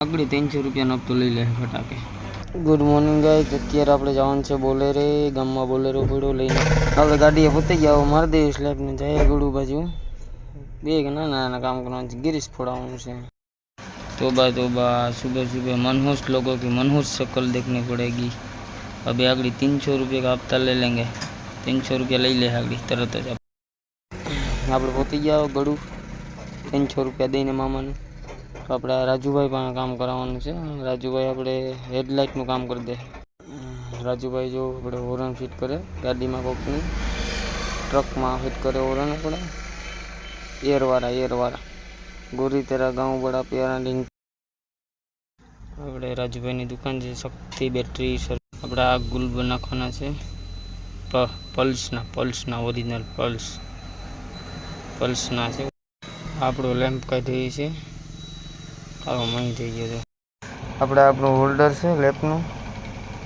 આગળ ત્રણસો રૂપિયાનો હપ્તો લઈ લે ફટાકે ગુડ મોર્નિંગ ગાઈસ અત્યારે આપણે જવાનું છે બોલેરે ગામમાં બોલેરો પડ્યો લઈને આપણે ગાડીએ પોતે ગયા મારી દઈએ સ્લેબ ને જાય ગળું બાજુ બે કે નાના નાના કામ કરવાનું છે ગિરીશ ફોડાવવાનું છે तोबा तोबा सुबह सुबह मनहूस लोगों की मनहूस शक्ल देखने पड़ेगी अभी आगड़ी तीन सौ रुपये का हफ्ता ले लेंगे तीन सौ रुपया લઈ લે આગળ તરત જ આપણે પહોંચી ગયા ગળું ત્રણસો રૂપિયા દઈને મામાને તો આપણે રાજુભાઈ પણ કામ કરાવવાનું છે. રાજુભાઈ આપણે હેડલાઇટનું કામ કરી દે. રાજુભાઈ જો આપણે હોરન ફિટ કરે, ગાડીમાં કોકની ટ્રકમાં ફિટ કરે હોરન આપણે એરવાળા એરવાળા. ગોરી તેરા ગાઉં બડા પ્યારા લિંક આપણે રાજુભાઈની દુકાન છે, શક્તિ બેટરી સર આપણે આ ગુલ નાખવાના છે. પલ્સના પલ્સના ઓરિજિનલ પલ્સ. પલ્સના છે. આપણો લેમ્પ કાઢી છે. આવો મહી થઈ ગયો છે. આપણે આપણું હોલ્ડર છે લેપનું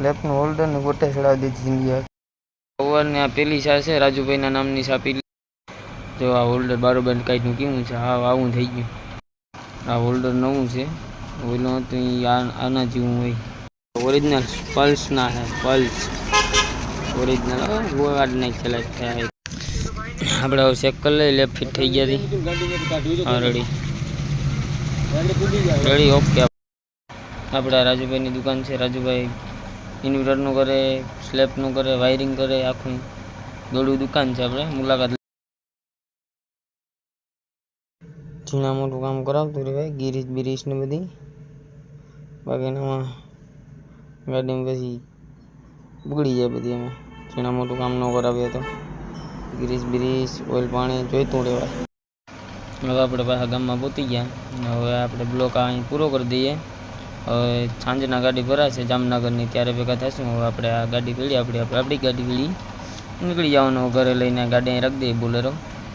લેપનું હોલ્ડર ને ગોટે ચડાવી દીધી જિંદગી સવારની આ પેલી ચા છે રાજુભાઈના નામની ચા પી જો આ હોલ્ડર બારોબાર કાઢ્યું કેવું છે? હા આવું થઈ ગયું. આ હોલ્ડર નવું છે. ઓલું હતું આના જેવું હોય. ઓરિજિનલ પલ્સના છે પલ્સ ઓરિજિનલ ગોવાડ નહીં ચલાય થાય આપણે હવે ચેક કરી લઈએ લેફ્ટ ફિટ થઈ ગયા હતી હા રેડી ઓકે આપણે રાજુભાઈની દુકાન છે. રાજુભાઈ ઇન્વર્ટરનું કરે, સ્લેબનું કરે, વાયરિંગ કરે, આખું દોડું દુકાન છે આપણે મુલાકાત ઝીણા મોટું કામ કરાવતું રે ભાઈ, ગીરીશ બિરીશ ને બધી. બાકીનામાં ગાડીમાં પછી બગડી જાય બધી એમાં. ઝીણા મોટું કામ ન કરાવીએ તો. ગીરીશ બિરીશ, ઓઇલ પાણી જોઈતું રહેવાય. હવે આપણે પાછા ગામમાં પહોંચી ગયા. હવે આપણે બ્લોક અહીં પૂરો કરી દઈએ. હવે સાંજના ગાડી ભરાશે, જામનગરની ત્યારે ભેગા થશું હવે આપણે આ ગાડી પીળી આપણે આપણે ગાડી પીળી નીકળી જવાનું, ઘરે લઈને ગાડી અહીં રાખી દઈએ, બોલેરો.